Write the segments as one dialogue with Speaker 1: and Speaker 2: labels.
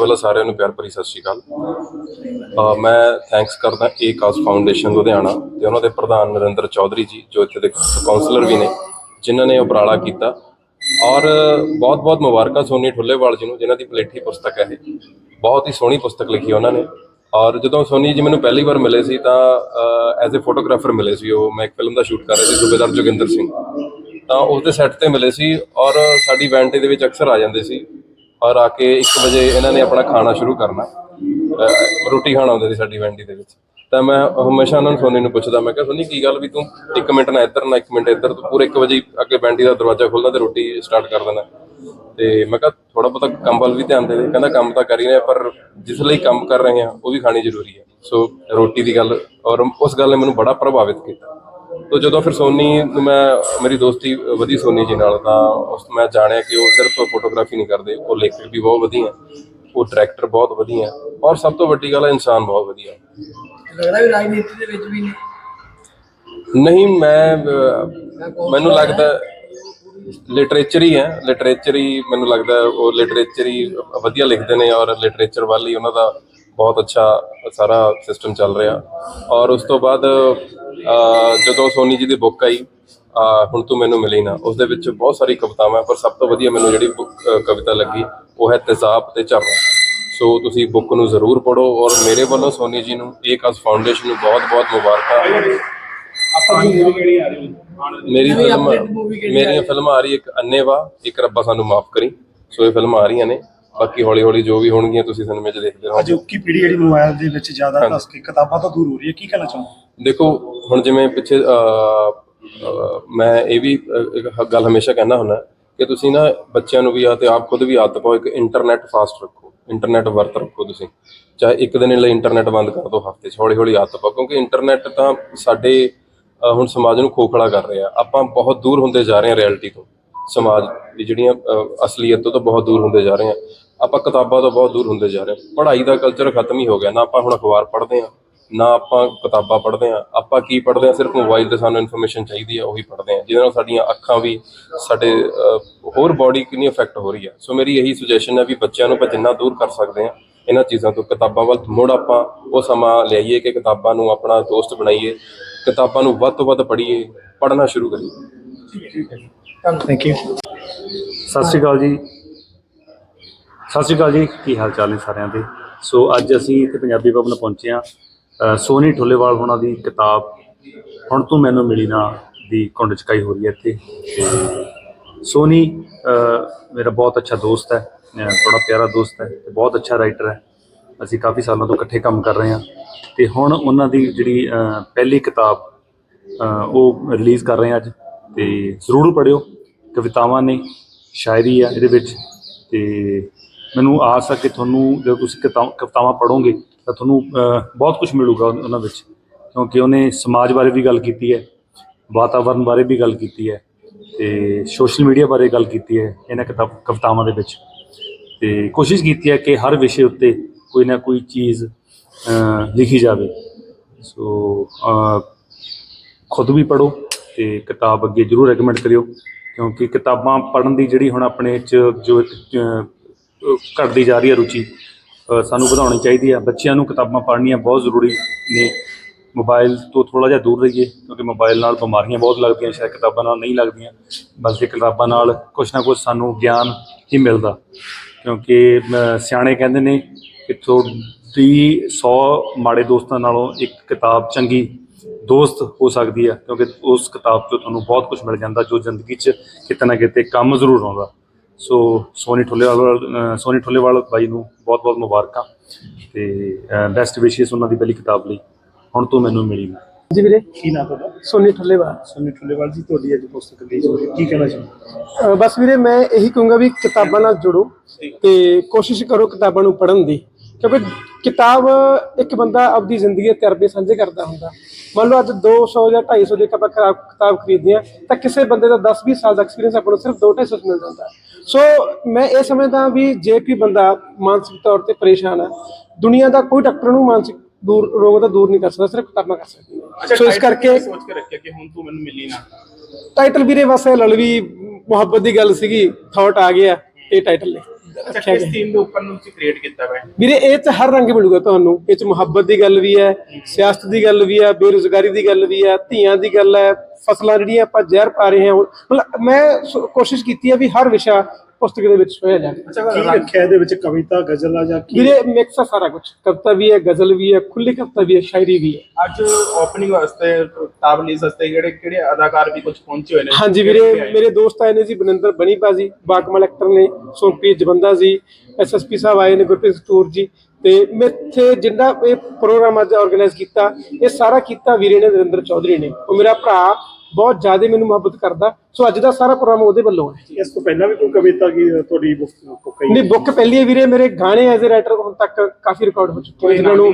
Speaker 1: ਵੱਲੋਂ ਸਾਰਿਆਂ ਨੂੰ ਪਿਆਰ ਭਰੀ ਸਤਿ ਸ਼੍ਰੀ ਅਕਾਲ। ਮੈਂ ਥੈਂਕਸ ਕਰਦਾ ਏ ਕਾਸ ਫਾਊਂਡੇਸ਼ਨ ਲੁਧਿਆਣਾ ਤੇ ਉਹਨਾਂ ਦੇ ਪ੍ਰਧਾਨ ਨਰਿੰਦਰ ਚੌਧਰੀ ਜੀ, ਜੋ ਇੱਥੇ ਦੇ ਕਾਉਂਸਲਰ ਵੀ ਨੇ, ਜਿਨ੍ਹਾਂ ਨੇ ਉਪਰਾਲਾ ਕੀਤਾ। ਔਰ ਬਹੁਤ ਬਹੁਤ ਮੁਬਾਰਕਾਂ ਸੋਨੀ ਠੁੱਲੇਵਾਲ ਜੀ ਨੂੰ, ਜਿਨ੍ਹਾਂ ਦੀ ਪਲੇਠੀ ਪੁਸਤਕ ਹੈ ਇਹ। ਬਹੁਤ ਹੀ ਸੋਹਣੀ ਪੁਸਤਕ ਲਿਖੀ ਉਹਨਾਂ ਨੇ। ਔਰ ਜਦੋਂ ਸੋਨੀ ਜੀ ਮੈਨੂੰ ਪਹਿਲੀ ਵਾਰ ਮਿਲੇ ਸੀ ਤਾਂ ਐਜ਼ ਅ ਫੋਟੋਗ੍ਰਾਫਰ ਮਿਲੇ ਸੀ ਉਹ। ਮੈਂ ਇੱਕ ਫਿਲਮ ਦਾ ਸ਼ੂਟ ਕਰ ਰਿਹਾ ਸੀ, ਸੂਬੇਦਾਰ ਜੋਗਿੰਦਰ ਸਿੰਘ। ਤਾਂ ਉਸ ਦੇ ਸੈੱਟ ਤੇ ਮਿਲੇ ਸੀ ਔਰ ਸਾਡੀ ਵੈਂਟੇ ਦੇ ਵਿੱਚ ਅਕਸਰ ਆ ਜਾਂਦੇ ਸੀ। ਔਰ ਆ ਕੇ 1 ਵਜੇ ਇਹਨਾਂ ਨੇ ਆਪਣਾ ਖਾਣਾ ਸ਼ੁਰੂ ਕਰਨਾ। ਅਹ ਰੋਟੀ ਖਾਣ ਆਉਂਦੇ ਸੀ ਸਾਡੀ ਵੈਂਡੀ ਦੇ ਵਿੱਚ। ਤਾਂ ਮੈਂ ਹਮੇਸ਼ਾ ਉਹਨਾਂ ਨੂੰ ਸੋਨੀ ਨੂੰ ਪੁੱਛਦਾ, ਮੈਂ ਕਿਹਾ, ਸੋਨੀ, ਕੀ ਗੱਲ ਵੀ ਤੂੰ 1 ਮਿੰਟ ਨਾ ਇੱਧਰ ਨਾ 1 ਮਿੰਟ ਇੱਧਰ, ਤੂੰ ਪੂਰੇ 1 ਵਜੇ ਹੀ ਅੱਗੇ ਵੈਂਡੀ ਦਾ ਦਰਵਾਜ਼ਾ ਖੋਲ੍ਹਣਾ ਤੇ ਰੋਟੀ ਸਟਾਰਟ ਕਰ ਦੇਣਾ ਤੇ ਮੈਂ ਕਿਹਾ ਥੋੜਾ ਬਹੁਤਾ ਕੰਮ ਵੱਲ ਵੀ ਧਿਆਨ ਦੇ ਦੇ। ਕਹਿੰਦਾ, ਕੰਮ ਤਾਂ ਕਰੀ ਰਿਹਾ, ਪਰ ਜਿਸ ਲਈ ਕੰਮ ਕਰ ਰਹੇ ਹਾਂ, ਉਹ ਵੀ ਖਾਣੀ ਜ਼ਰੂਰੀ ਹੈ। ਸੋ ਰੋਟੀ ਦੀ ਗੱਲ ਔਰ ਉਸ ਗੱਲ ਨੇ ਮੈਨੂੰ ਬੜਾ ਪ੍ਰਭਾਵਿਤ ਕੀਤਾ। ਤੋ ਜਦੋਂ ਫਿਰ ਸੋਨੀ ਨੂੰ ਮੈਂ ਮੇਰੀ ਦੋਸਤੀ ਵਧੀ ਸੋਨੀ ਜੀ ਨਾਲ ਤਾਂ ਉਸ ਤੋਂ ਮੈਂ ਜਾਣਿਆ ਕਿ ਉਹ ਸਿਰਫ ਫੋਟੋਗ੍ਰਾਫੀ ਨਹੀਂ ਕਰਦੇ ਉਹ ਲੇਖਕ ਵੀ ਬਹੁਤ ਵਧੀਆ ਉਹ ਡਾਇਰੈਕਟਰ ਬਹੁਤ ਵਧੀਆ ਔਰ ਸਭ ਤੋਂ ਵੱਡੀ ਗੱਲ ਹੈ ਇਨਸਾਨ ਬਹੁਤ ਵਧੀਆ।
Speaker 2: ਲੱਗਦਾ ਵੀ ਰਾਜਨੀਤੀ ਦੇ ਵਿੱਚ ਵੀ ਨੇ
Speaker 1: ਨਹੀਂ ਮੈਂ ਮੈਨੂੰ ਲੱਗਦਾ ਲਿਟਰੇਚਰ ਹੀ ਹੈ ਲਿਟਰੇਚਰ ਹੀ ਮੈਨੂੰ ਲੱਗਦਾ ਉਹ ਲਿਟਰੇਚਰ ਹੀ ਵਧੀਆ ਲਿਖਦੇ ਨੇ ਔਰ ਲਿਟਰੇਚਰ ਵੱਲ ਹੀ ਉਹਨਾਂ ਦਾ ਬਹੁਤ ਅੱਛਾ ਸਾਰਾ ਸਿਸਟਮ ਚੱਲ ਰਿਹਾ। ਔਰ ਉਸ ਤੋਂ ਬਾਅਦ ਜਦੋਂ ਸੋਨੀ ਜੀ ਦੀ ਬੁੱਕ ਆਈ ਹੁਣ ਤੂੰ ਮੈਨੂੰ ਮਿਲੀ ਨਾ ਉਸ ਦੇ ਵਿੱਚ ਬਹੁਤ ਸਾਰੀ ਕਵਿਤਾਵਾਂ ਪਰ ਸਭ ਤੋਂ ਵਧੀਆ ਮੈਨੂੰ ਜਿਹੜੀ ਕਵਿਤਾ ਲੱਗੀ ਉਹ ਹੈ ਤੇਜ਼ਾਬ ਤੇ ਝਰਨਾ ਸੋ ਤੁਸੀਂ ਬੁੱਕ ਨੂੰ ਜ਼ਰੂਰ ਪੜੋ ਔਰ ਮੇਰੇ ਵੱਲੋਂ ਸੋਨੀ ਜੀ ਨੂੰ ਏਕਸ ਫਾਊਂਡੇਸ਼ਨ ਨੂੰ ਬਹੁਤ-ਬਹੁਤ ਮੁਬਾਰਕਾਂ।
Speaker 3: ਆਪਾਂ ਦੀ ਮੂਵੀ ਕਿਹੜੀ ਆ ਰਹੀ ਹੈ
Speaker 1: ਮੇਰੀ ਫਿਲਮ ਮੇਰੀਆਂ ਫਿਲਮਾਂ ਆ ਰਹੀ ਇੱਕ ਅੰਨੇਵਾ ਇੱਕ ਰੱਬਾ ਸਾਨੂੰ ਮਾਫ ਕਰੀ। ਸੋ ਇਹ ਫਿਲਮਾਂ ਆ ਰਹੀਆਂ ਨੇ। ਬਾਕੀ ਹੌਲੀ ਹੌਲੀ ਜੋ ਵੀ ਹੋਣਗੀਆਂ ਤੁਸੀਂ ਸਿਨੇਮੇ 'ਚ ਦੇਖਦੇ ਰਹੋ
Speaker 3: ਅਜੋਕੀ ਪੀੜ੍ਹੀ ਜਿਹੜੀ ਮੋਬਾਈਲ ਦੇ ਵਿੱਚ ਜ਼ਿਆਦਾ ਧਸ ਕੇ ਕਿਤਾਬਾਂ ਤੋਂ ਦੂਰ ਹੋ ਰਹੀ ਹੈ ਕੀ ਕਹਿਣਾ ਚਾਹੁੰਦੇ
Speaker 1: ਦੇਖੋ ਹੁਣ ਜਿਵੇਂ ਪਿੱਛੇ ਮੈਂ ਇਹ ਵੀ ਗੱਲ ਹਮੇਸ਼ਾ ਕਹਿੰਦਾ ਹੁੰਦਾ ਕਿ ਤੁਸੀਂ ਨਾ ਬੱਚਿਆਂ ਨੂੰ ਵੀ ਆ ਤੇ ਆਪ ਖੁਦ ਵੀ ਆਦਤ ਪਾਓ ਇੱਕ ਇੰਟਰਨੈਟ ਫਾਸਟ ਰੱਖੋ ਇੰਟਰਨੈਟ ਵਰਤ ਰੱਖੋ ਤੁਸੀਂ। ਚਾਹੇ ਇੱਕ ਦਿਨ ਲਈ ਇੰਟਰਨੈਟ ਬੰਦ ਕਰ ਦਿਓ ਹਫ਼ਤੇ 'ਚ ਹੌਲੀ ਹੌਲੀ ਆਦਤ ਪਾਓ ਕਿਉਂਕਿ ਇੰਟਰਨੈਟ ਤਾਂ ਸਾਡੇ ਹੁਣ ਸਮਾਜ ਨੂੰ ਖੋਖਲਾ ਕਰ ਰਿਹਾ। ਆਪਾਂ ਬਹੁਤ ਦੂਰ ਹੁੰਦੇ ਜਾ ਰਹੇ ਹਾਂ ਰਿਐਲਿਟੀ ਤੋਂ। ਸਮਾਜ ਦੀ ਜਿਹੜੀਆਂ ਅਸਲੀਅਤ ਤੋਂ ਤਾਂ ਬਹੁਤ ਦੂਰ ਹੁੰਦੇ ਜਾ ਰਹੇ ਹਾਂ। ਆਪਾਂ ਕਿਤਾਬਾਂ ਤੋਂ ਬਹੁਤ ਦੂਰ ਹੁੰਦੇ ਜਾ ਰਹੇ ਹਾਂ। ਪੜ੍ਹਾਈ ਦਾ ਕਲਚਰ ਖਤਮ ਹੀ ਹੋ ਗਿਆ। ਨਾ ਆਪਾਂ ਹੁਣ ਅਖਬਾਰ ਪੜ੍ਹਦੇ ਹਾਂ ਨਾ ਆਪਾਂ ਕਿਤਾਬਾਂ ਪੜ੍ਹਦੇ ਹਾਂ। ਆਪਾਂ ਕੀ ਪੜ੍ਹਦੇ ਹਾਂ? ਸਿਰਫ ਮੋਬਾਈਲ ਤੇ ਸਾਨੂੰ ਇਨਫੋਰਮੇਸ਼ਨ ਚਾਹੀਦੀ ਹੈ ਉਹੀ ਪੜ੍ਹਦੇ ਹਾਂ। ਜਿਹਦੇ ਨਾਲ ਸਾਡੀਆਂ ਅੱਖਾਂ ਵੀ ਸਾਡੇ ਹੋਰ ਬਾਡੀ ਕਿੰਨੀ ਇਫੈਕਟ ਹੋ ਰਹੀ ਹੈ। ਸੋ ਮੇਰੀ ਇਹੀ ਸੁਜੈਸ਼ਨ ਹੈ ਵੀ ਬੱਚਿਆਂ ਨੂੰ ਆਪਾਂ ਜਿੰਨਾ ਦੂਰ ਕਰ ਸਕਦੇ ਹਾਂ। ਇਹਨਾਂ ਚੀਜ਼ਾਂ ਤੋਂ ਕਿਤਾਬਾਂ ਵੱਲ ਮੁੜ ਆਪਾਂ ਉਹ ਸਮਾਂ ਲਿਆਈਏ ਕਿ ਕਿਤਾਬਾਂ ਨੂੰ ਆਪਣਾ ਦੋਸਤ ਬਣਾਈਏ ਕਿਤਾਬਾਂ ਨੂੰ ਵੱਧ ਤੋਂ ਵੱਧ ਪੜ੍ਹੀਏ ਪੜ੍ਹਨਾ ਸ਼ੁਰੂ ਕਰੀਏ।
Speaker 3: ਥੈਂਕ ਯੂ
Speaker 4: ਸਤਿ ਸ਼੍ਰੀ ਅਕਾਲ ਜੀ। ਸਤਿ ਸ਼੍ਰੀ ਅਕਾਲ ਜੀ, ਕੀ ਹਾਲ ਚਾਲ ਨੇ ਸਾਰਿਆਂ ਦੇ? ਸੋ ਅੱਜ ਅਸੀਂ ਇੱਥੇ ਪੰਜਾਬੀ ਭਵਨ ਪਹੁੰਚੇ ਹਾਂ। ਸੋਨੀ ਠੁੱਲੇਵਾਲ ਹੋਣਾ ਦੀ ਕਿਤਾਬ ਹੁਣ ਤੂੰ ਮੈਨੂੰ ਮਿਲੀ ਨਾ ਦੀ ਕੁੰਡ ਚਕਾਈ ਹੋ ਰਹੀ ਹੈ ਇੱਥੇ। ਤੇ ਸੋਨੀ ਮੇਰਾ ਬਹੁਤ ਅੱਛਾ ਦੋਸਤ ਹੈ ਬੜਾ ਪਿਆਰਾ ਦੋਸਤ ਹੈ ਤੇ ਬਹੁਤ ਅੱਛਾ ਰਾਈਟਰ ਹੈ। ਅਸੀਂ ਕਾਫੀ ਸਾਲਾਂ ਤੋਂ ਇਕੱਠੇ ਕੰਮ ਕਰ ਰਹੇ ਹਾਂ। ਤੇ ਹੁਣ ਉਹਨਾਂ ਦੀ ਜਿਹੜੀ ਪਹਿਲੀ ਕਿਤਾਬ ਉਹ ਰਿਲੀਜ਼ ਕਰ ਰਹੇ ਹਾਂ ਅੱਜ। ਤੇ ਜ਼ਰੂਰ ਪੜਿਓ ਕਵਿਤਾਵਾਂ ਨੇ, ਸ਼ਾਇਰੀ ਆ ਇਹਦੇ ਵਿੱਚ। ਤੇ ਮੈਨੂੰ ਆਸ ਆ ਕਿ ਤੁਹਾਨੂੰ ਜਦੋਂ ਤੁਸੀਂ ਕਿਤਾ- ਕਵਿਤਾਵਾਂ ਪੜੋਗੇ ਤਾਂ ਤੁਹਾਨੂੰ ਬਹੁਤ ਕੁਝ ਮਿਲੂਗਾ ਉਹਨਾਂ ਵਿੱਚ। ਕਿਉਂਕਿ ਉਹਨੇ ਸਮਾਜ ਬਾਰੇ ਵੀ ਗੱਲ ਕੀਤੀ ਹੈ ਵਾਤਾਵਰਣ ਬਾਰੇ ਵੀ ਗੱਲ ਕੀਤੀ ਹੈ ਤੇ ਸੋਸ਼ਲ ਮੀਡੀਆ ਬਾਰੇ ਗੱਲ ਕੀਤੀ ਹੈ ਇਹਨਾਂ ਕਿਤਾਬ, ਕਵਿਤਾਵਾਂ ਦੇ ਵਿੱਚ। ਤੇ ਕੋਸ਼ਿਸ਼ ਕੀਤੀ ਹੈ ਕਿ ਹਰ ਵਿਸ਼ੇ ਉੱਤੇ ਕੋਈ ਨਾ ਕੋਈ ਚੀਜ਼ ਲਿਖੀ ਜਾਵੇ। ਸੋ ਖੁਦ ਵੀ ਪੜੋ ਤੇ ਕਿਤਾਬ ਅੱਗੇ ਜਰੂਰ ਰეკਮੈਂਡ ਕਰਿਓ। ਕਿਉਂਕਿ ਕਿਤਾਬਾਂ ਪੜ੍ਹਨ ਦੀ ਜਿਹੜੀ ਹੁਣ ਆਪਣੇ ਚ ਜੋ ਘਟਦੀ ਜਾ ਰਹੀ ਹੈ ਰੁਚੀ ਸਾਨੂੰ ਵਧਾਉਣੀ ਚਾਹੀਦੀ ਹੈ। ਬੱਚਿਆਂ ਨੂੰ ਕਿਤਾਬਾਂ ਪੜ੍ਹਨੀਆਂ ਬਹੁਤ ਜ਼ਰੂਰੀ ਨੇ। ਮੋਬਾਈਲ ਤੋਂ ਥੋੜਾ ਜਿਹਾ ਦੂਰ ਰਹੀਏ, ਕਿਉਂਕਿ ਮੋਬਾਈਲ ਨਾਲ ਬਿਮਾਰੀਆਂ ਬਹੁਤ ਲੱਗਦੀਆਂ, ਸ਼ਾਇਦ ਕਿਤਾਬਾਂ ਨਾਲ ਨਹੀਂ ਲੱਗਦੀਆਂ, ਬਲਕਿ ਕਿਤਾਬਾਂ ਨਾਲ ਕੁਝ ਨਾ ਕੁਝ ਸਾਨੂੰ ਗਿਆਨ ਹੀ ਮਿਲਦਾ। ਕਿਉਂਕਿ ਸਿਆਣੇ ਕਹਿੰਦੇ ਨੇ ਕਿ ਤੁਹਾਡੀ 100 ਮਾੜੇ ਦੋਸਤਾਂ ਨਾਲੋਂ ਇੱਕ ਕਿਤਾਬ ਚੰਗੀ ਦੋਸਤ ਹੋ ਸਕਦੀ ਹੈ, ਕਿਉਂਕਿ ਉਸ ਕਿਤਾਬ ਤੋਂ ਤੁਹਾਨੂੰ ਬਹੁਤ ਕੁਝ ਮਿਲ ਜਾਂਦਾ, ਜੋ ਜ਼ਿੰਦਗੀ 'ਚ ਕਿਤੇ ਨਾ ਕਿਤੇ ਕੰਮ ਜ਼ਰੂਰ ਆਉਂਦਾ। ਸੋ ਸੋਨੀ ਠੁੱਲੇਵਾਲ ਸੋਨੀ ਠੁੱਲੇਵਾਲ ਬਾਈ ਨੂੰ ਬਹੁਤ ਬਹੁਤ ਮੁਬਾਰਕਾਂ ਤੇ ਬੈਸਟ ਵਿਸ਼ੇਸ ਉਹਨਾਂ ਦੀ ਪਹਿਲੀ ਕਿਤਾਬ ਲਈ। ਹੁਣ ਤੋਂ ਮੈਨੂੰ ਮਿਲੀ
Speaker 2: ਜੀ ਵੀਰੇ।
Speaker 3: ਕੀ ਨਾਮ ਤੁਹਾਡਾ?
Speaker 2: ਸੋਨੀ ਠੱਲੇਵਾਲ।
Speaker 3: ਸੁਨੀ ਠੁੱਲੇਵਾਲ ਜੀ ਤੁਹਾਡੀ ਅੱਜ ਪੁਸਤਕ ਰਿਲੀਜ਼ ਹੋ ਰਹੀ ਹੈ ਕੀ ਕਹਿਣਾ ਚਾਹੁੰਦੇ
Speaker 2: ਬਸ ਵੀਰੇ ਮੈਂ ਇਹੀ ਕਹੂੰਗਾ ਵੀ ਕਿਤਾਬਾਂ ਨਾਲ ਜੁੜੋ ਤੇ ਕੋਸ਼ਿਸ਼ ਕਰੋ ਕਿਤਾਬਾਂ ਨੂੰ ਪੜ੍ਹਨ ਦੀ। ਕਿਉਂਕਿ ਕਿਤਾਬ ਇੱਕ ਬੰਦਾ ਆਪਣੀ ਜ਼ਿੰਦਗੀ ਦੇ ਤਜਰਬੇ ਸਾਂਝੇ ਕਰਦਾ ਹੁੰਦਾ। ਮੰਨ ਲਓ ਅੱਜ 200 ਜਾਂ 250 ਦੀ ਆਪਾਂ ਕਿਤਾਬ ਖਰੀਦਦੇ ਹਾਂ ਤਾਂ ਕਿਸੇ ਬੰਦੇ ਦਾ 10 20 ਸਾਲ ਦਾ ਐਕਸਪੀਰੀਅੰਸ ਆਪਾਂ ਨੂੰ ਸਿਰਫ 2 250 ਮਿਲ ਜਾਂਦਾ। ਸੋ ਮੈਂ ਇਹ ਸਮਝਦਾ ਵੀ ਜੇ ਕੋਈ ਬੰਦਾ ਮਾਨਸਿਕ ਤੌਰ ਤੇ ਪਰੇਸ਼ਾਨ ਹੈ ਦੁਨੀਆ ਦਾ ਕੋਈ ਡਾਕਟਰ ਨੂੰ ਮਾਨਸਿਕ ਦੂਰ ਰੋਗ ਦਾ ਦੂਰ ਨਹੀਂ ਕਰ ਸਕਦਾ ਸਿਰਫ ਕਿਤਾਬਾਂ ਕਰ ਸਕਦੀ। ਸੋ ਇਸ ਕਰਕੇ
Speaker 3: ਸੋਚ ਕੇ ਰੱਖਿਆ ਕਿ ਹੁਣ ਤੂੰ ਮੈਨੂੰ ਮਿਲੀ ਨਾ?
Speaker 2: ਟਾਈਟਲ ਵੀਰੇ ਬਸ ਲਲਵੀ ਮੁਹੱਬਤ ਦੀ ਗੱਲ ਸੀਗੀ ਥਾਟ ਆ ਗਿਆ ਇਹ ਟਾਈਟਲ ਨੇ।
Speaker 5: ਅੱਛਾ
Speaker 2: ਗਿਆ।
Speaker 5: ਥੀਮ ਦੇ ਉੱਪਰ ਨੂੰ ਤੁਸੀਂ ਕ੍ਰੀਏਟ ਕੀਤਾ ਹੈ
Speaker 2: ਵੀਰੇ ਇਹ ਚ ਹਰ ਰੰਗ ਮਿਲੂਗਾ ਤੁਹਾਨੂੰ। ਇਹ ਚ ਮੁਹੱਬਤ ਦੀ ਗੱਲ ਵੀ ਹੈ ਸਿਆਸਤ ਦੀ ਗੱਲ ਵੀ ਹੈ ਬੇਰੁਜ਼ਗਾਰੀ ਦੀ ਗੱਲ ਵੀ ਹੈ ਧੀਆਂ ਦੀ ਗੱਲ ਹੈ ਫਸਲਾਂ ਜਿਹੜੀਆਂ ਆਪਾਂ ਜ਼ਹਿਰ ਪਾ ਰਹੇ ਹਾਂ ਮਤਲਬ ਮੈਂ ਸੋ- ਕੋਸ਼ਿਸ਼ ਕੀਤੀ ਹੈ ਵੀ ਹਰ ਵਿਸ਼ਾ ਪੁਸਤਕ ਦੇ ਵਿੱਚ ਹੋਇਆ ਜਾਵੇ।
Speaker 3: ਕੀ ਰੱਖਿਆ ਇਹਦੇ ਵਿੱਚ ਕਵਿਤਾ ਗਜ਼ਲ ਆ ਜਾਂ ਕੀ?
Speaker 2: ਵੀਰੇ ਮਿਕਸ ਆ ਸਾਰਾ ਕੁਝ ਕਵਿਤਾ ਵੀ ਹੈ ਗਜ਼ਲ ਵੀ ਹੈ ਖੁੱਲੀ ਕਵਿਤਾ ਵੀ ਹੈ ਸ਼ਾਇਰੀ ਵੀ ਹੈ।
Speaker 5: ਅੱਜ ਓਪਨਿੰਗ ਵਾਸਤੇ ਕਿਤਾਬ ਰਿਲੀਜ਼ ਵਾਸਤੇ ਜਿਹੜੇ ਕਿਹੜੇ ਅਦਾਕਾਰ ਵੀ ਕੁਝ ਪਹੁੰਚੇ ਹੋਏ ਨੇ?
Speaker 2: ਹਾਂਜੀ ਵੀਰੇ ਮੇਰੇ ਦੋਸਤ ਆਏ ਨੇ ਜੀ ਬਨਿੰਦਰ ਬਣੀ ਭਾਜੀ ਬਾਕਮਲ ਐਕਟਰ ਨੇ ਸੋਨਪ੍ਰੀਤ ਜਵੰਦਾ ਜੀ ਐਸਐਸਪੀ ਸਾਹਿਬ ਆਏ ਨੇ ਗੁਰਪ੍ਰੀਤ ਸਤੂਰ ਜੀ ਤੇ ਮੇਥੇ ਜਿੰਨਾ ਇਹ ਪ੍ਰੋਗਰਾਮ ਅੱਜ ਆਰਗੇਨਾਈਜ਼ ਕੀਤਾ ਇਹ ਸਾਰਾ ਕੀਤਾ ਵੀਰੇ ਨੇ ਨਰਿੰਦਰ ਚੌਧਰੀ ਨੇ। ਉਹ ਮੇਰਾ ਭਰਾ ਬਹੁਤ ਜ਼ਿਆਦਾ ਮੈਨੂੰ ਮੁਹੱਬਤ ਕਰਦਾ। ਸੋ ਅੱਜ ਦਾ ਸਾਰਾ ਪ੍ਰੋਗਰਾਮ ਉਹਦੇ ਵੱਲੋਂ ਹੈ।
Speaker 3: ਇਸ ਤੋਂ ਪਹਿਲਾਂ ਵੀ ਕੋਈ ਕਵਿਤਾ ਕੀ ਤੁਹਾਡੀ ਬੁੱਕ ਕਹੀ?
Speaker 2: ਨਹੀਂ ਬੁੱਕ ਪਹਿਲੀ ਹੈ ਵੀਰੇ ਮੇਰੇ ਗਾਣੇ ਐਜ਼ ਅ ਰਾਈਟਰ ਹੁਣ ਤੱਕ ਕਾਫੀ ਰਿਕਾਰਡ ਹੋ ਚੁੱਕੇ ਨੇ ਜਿਨ੍ਹਾਂ ਨੂੰ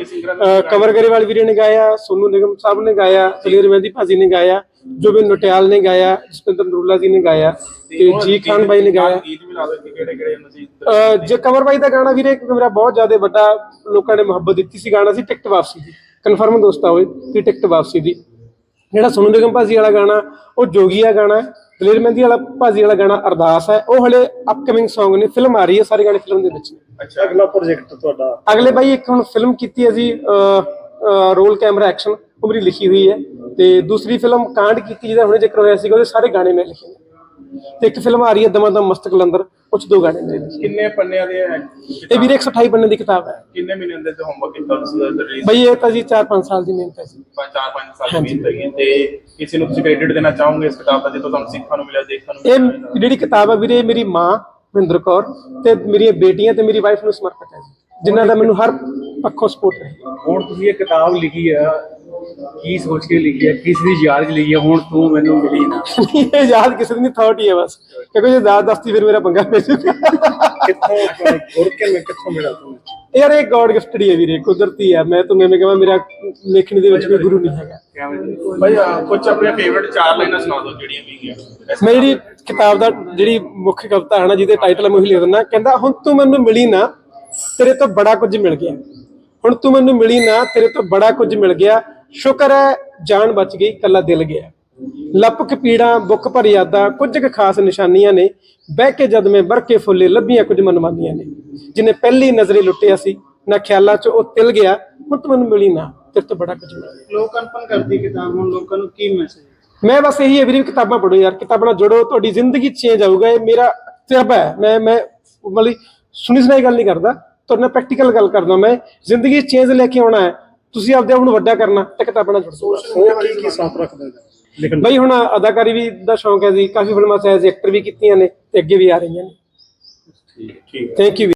Speaker 2: ਕਵਰ ਗਰੇਵਾਲ ਵੀਰੇ ਨੇ ਗਾਇਆ ਸੋਨੂ ਨਿਗਮ ਸਾਹਿਬ ਨੇ ਗਾਇਆ ਸੁਲੀਰ ਮਹਿੰਦੀ ਭਾਜੀ ਨੇ ਗਾਇਆ। ਜੋਬਿਨ ਨੋਟਿਆਲ ਨੇ ਗਾਇਆ ਜਸਪਿੰਦਰ ਨਰੂਲਾ ਜੀ ਨੇ ਗਾਇਆ ਤੇ ਜੀ ਖਾਨ ਬਾਈ ਨੇ ਗਾਇਆ।
Speaker 5: ਗੀਤ ਕਿਹੜੇ ਕਿਹੜੇ
Speaker 2: ਜੇ ਕਵਰ ਬਾਈ ਦਾ ਗਾਣਾ ਵੀਰੇ ਇੱਕ ਮੇਰਾ ਬਹੁਤ ਜ਼ਿਆਦਾ ਵੱਡਾ ਲੋਕਾਂ ਨੇ ਮੁਹੱਬਤ ਦਿੱਤੀ ਸੀ ਗਾਣਾ ਸੀ ਟਿਕਟ ਵਾਪਸੀ ਦੀ। ਕਨਫਰਮ ਦੋਸਤਾ ਹੋਏ ਕਿ ਟਿਕਟ ਵਾਪਸੀ ਦੀ। ਜਿਹੜਾ ਸੋਨੂ ਨਿਗਮ ਭਾਜੀ ਵਾਲਾ ਗਾਣਾ ਉਹ ਜੋਗੀਆ ਗਾਣਾ ਹੈ ਦਲੇਰ ਮਹਿੰਦੀ ਵਾਲਾ ਭਾਜੀ ਵਾਲਾ ਗਾਣਾ ਅਰਦਾਸ ਹੈ ਉਹ ਹਲੇ ਅਪਕਮਿੰਗ Song ਨੇ ਫਿਲਮ ਆ ਰਹੀ ਹੈ ਸਾਰੇ ਗਾਣੇ ਫਿਲਮ ਦੇ ਵਿੱਚ।
Speaker 3: ਅੱਛਾ। ਅਗਲਾ ਪ੍ਰੋਜੈਕਟ ਤੁਹਾਡਾ।
Speaker 2: ਅਗਲੇ ਬਾਈ ਇੱਕ ਹੁਣ ਫਿਲਮ ਕੀਤੀ ਹੈ ਜੀ ਰੋਲ ਕੈਮਰਾ ਐਕਸ਼ਨ ਉਹ ਮੇਰੀ ਲਿਖੀ ਹੋਈ ਹੈ। ਤੇ ਦੂਸਰੀ ਫਿਲਮ ਕਾਂਡ ਕੀਤੀ ਜਿਹਦਾ ਹੁਣੇ ਜ਼ਿਕਰ ਹੋਇਆ ਸੀਗਾ ਉਹਦੇ ਸਾਰੇ ਗਾਣੇ ਮੈਂ ਲਿਖੇ ਨੇ। ਤੇ ਇੱਕ ਫਿਲਮ ਆ ਰਹੀ ਹੈ ਦਮਾ ਦਮ ਮਸਤ ਕਲੰਦਰ ਉਹ 'ਚ ਦੋ ਗਾਣੇ ਮੇਰੇ ਲਿਖੇ
Speaker 5: ਕਿੰਨੇ ਪੰਨਿਆਂ ਦੇ ਹੈ?
Speaker 2: ਇਹ ਵੀਰੇ 128 ਪੰਨੇ ਦੀ ਕਿਤਾਬ ਹੈ।
Speaker 5: ਕਿੰਨੇ ਮਹੀਨੇ ਦੇ ਤੇ ਹੋਮਵਰਕ ਕੀਤਾ ਤੁਸੀਂ ਰਿਲੀਜ਼
Speaker 2: ਬਈ ਇਹ ਤਾਂ ਜੀ 4-5 ਸਾਲ ਦੀ ਮਿਹਨਤ ਹੈ ਜੀ।
Speaker 5: ਚਾਰ ਪੰਜ ਸਾਲ ਦੀ ਮਿਹਨਤ ਹੈ ਤੇ ਕਿਸੇ ਨੂੰ ਤੁਸੀਂ ਕ੍ਰੈਡਿਟ ਦੇਣਾ ਚਾਹੋਗੇ ਇਸ ਕਿਤਾਬ ਦਾ ਜਿੱਥੋਂ ਤੁਹਾਨੂੰ ਸਿੱਖਣ ਨੂੰ ਮਿਲਿਆ ਦੇਖਣ ਨੂੰ
Speaker 2: ਇਹ ਜਿਹੜੀ ਕਿਤਾਬ ਹੈ ਵੀਰੇ ਮੇਰੀ ਮਾਂ ਮਹਿੰਦਰ ਕੌਰ ਤੇ ਮੇਰੀਆਂ ਬੇਟੀਆਂ ਤੇ ਮੇਰੀ ਵਾਈਫ ਨੂੰ ਸਮਰਪਿਤ ਹੈ ਜੀ। ਜਿਨ੍ਹਾਂ ਦਾ ਮੈਨੂੰ ਹਰ ਪੱਖੋਂ ਸਪੋਰਟ ਹੈ।
Speaker 6: ਹੁਣ ਤੁਸੀਂ ਇਹ ਕਿਤਾਬ ਲਿਖੀ ਆ ਕੀ ਸੋਚ ਕੇ ਲਿਖੀ ਹੈ ਕਿਸ ਦੀ ਯਾਦ 'ਚ ਲਿਖੀ ਹੈ ਹੁਣ ਤੂੰ ਮੈਨੂੰ ਮਿਲੀ ਨਾ।
Speaker 2: ਇਹ ਯਾਦ ਕਿਸੇ ਦੀ ਨਹੀਂ ਥਾਟ ਹੀ ਹੈ ਬਸ। ਕਿਉਂਕਿ ਜੇ ਦਾਦ ਦਸਤੀ ਫਿਰ ਮੇਰਾ ਪੰਗਾ ਪੈ ਜੂਗਾ
Speaker 3: ਕਿੱਥੋਂ ਗੁਰ ਕੇ ਮੈਂ ਕਿੱਥੋਂ ਮਿਲਿਆ ਤੁਹਾਨੂੰ
Speaker 2: ਯਾਰ ਇਹ ਗੋਡ ਗਿਫਟਡ ਹੀ ਹੈ ਵੀਰੇ ਕੁਦਰਤੀ ਹੈ। ਮੈਂ ਤੁਹਾਨੂੰ ਐਵੇਂ ਕਹਾਂ ਮੇਰਾ ਲੇਖਣੀ ਦੇ ਵਿੱਚ ਕੋਈ ਗੁਰੂ ਨਹੀਂ ਹੈਗਾ।
Speaker 5: ਭਾਈ ਕੁਝ ਆਪਣੇ ਫੇਵਰਿਟ ਚਾਰ ਲਾਈਨਾਂ ਸੁਣਾ ਦਿਓ ਜਿਹੜੀਆਂ ਵੀ ਗਿਆ
Speaker 2: ਮੈਂ ਜਿਹੜੀ ਕਿਤਾਬ ਦਾ ਜਿਹੜੀ ਮੁੱਖ ਕਵਿਤਾ ਹੈ ਨਾ ਜਿਹਦੇ ਟਾਈਟਲ ਮੈਂ ਉਹੀ ਲਿਖ ਦਿੰਦਾ ਕਹਿੰਦਾ ਹੁਣ ਤੂੰ ਮੈਨੂੰ ਮਿਲੀ ਨਾ ਤੇਰੇ ਤੋਂ ਬੜਾ ਕੁਝ ਮਿਲ ਗਿਆ। ਹੁਣ ਤੂੰ ਮੈਨੂੰ ਮਿਲੀ ਨਾ ਤੇਰੇ ਤੋਂ ਬੜਾ ਕੁਝ ਮਿਲ ਗਿਆ ਸ਼ੁਕਰ ਹੈ ਜਾਨ ਬਚ ਗਈ ਕੱਲਾ ਦਿਲ ਗਿਆ। ਲੱਪਕ ਪੀੜਾਂ ਬੁੱਕ ਭਰ ਯਾਦਾਂ ਕੁਝ ਕੁ ਖਾਸ ਨਿਸ਼ਾਨੀਆਂ ਨੇ ਬਹਿ ਕੇ ਜਦ ਮੈਂ ਵਰਕੇ ਫੁੱਲੇ ਲੱਭੀਆਂ ਕੁਝ ਮਨਮਾਨੀਆਂ ਨੇ। ਜਿਨੇ ਪਹਿਲੀ ਨਜ਼ਰੇ ਲੁੱਟਿਆ ਸੀ ਨਾ ਖਿਆਲਾਂ 'ਚ ਉਹ ਤਿਲ ਗਿਆ ਹੁਣ ਤੂੰ ਮੈਨੂੰ ਮਿਲੀ ਨਾ ਤੇਰੇ ਤੋਂ ਬੜਾ ਕੁਝ ਮਿਲ ਗਿਆ
Speaker 6: ਲੋਕ ਅਨਪਨ ਕਰਦੀ ਕਿਤਾਬ ਹੁਣ ਲੋਕਾਂ ਨੂੰ ਕੀ ਮੈਸੇਜ
Speaker 2: ਮੈਂ ਬਸ ਇਹੀ ਹੈ ਵੀਰੇ ਵੀ ਕਿਤਾਬਾਂ ਪੜ੍ਹੋ ਯਾਰ ਕਿਤਾਬਾਂ ਨਾਲ ਜੁੜੋ ਤੁਹਾਡੀ ਜ਼ਿੰਦਗੀ ਚੇਂਜ ਆਊਗਾ ਇਹ ਮੇਰਾ ਤਜਰਬਾ ਹੈ। ਮੈਂ ਮੈਂ ਮਤਲਬ ਸੁਣੀ ਸੁਣਾਈ ਗੱਲ ਨਹੀਂ ਕਰਦਾ ਤੁਹਾਡੇ ਨਾਲ ਪ੍ਰੈਕਟੀਕਲ ਗੱਲ ਕਰਦਾ ਮੈਂ ਜ਼ਿੰਦਗੀ ਚੇਂਜ ਲੈ ਕੇ ਆਉਣਾ ਹੈ ਤੁਸੀਂ ਆਪਦੇ ਆਪ ਨੂੰ ਵੱਡਾ ਕਰਨਾ ਤੇ ਕਿਤਾਬਾਂ ਨਾਲ ਜੁੜੋ
Speaker 3: ਉਹ ਕੀ ਕੀ ਸ਼ੌਕ ਰੱਖਦਾ ਹੈ ਲਿਖਣ
Speaker 2: ਬਈ ਹੁਣ ਅਦਾਕਾਰੀ ਵੀ ਦਾ ਸ਼ੌਂਕ ਹੈ ਜੀ ਕਾਫੀ ਫਿਲਮਾਂ 'ਚ ਐਜ਼ ਐਕਟਰ ਵੀ ਕੀਤੀਆਂ ਨੇ ਤੇ ਅੱਗੇ ਵੀ ਆ ਰਹੀਆਂ ਨੇ।
Speaker 5: ਠੀਕ
Speaker 2: ਥੈਂਕ ਯੂ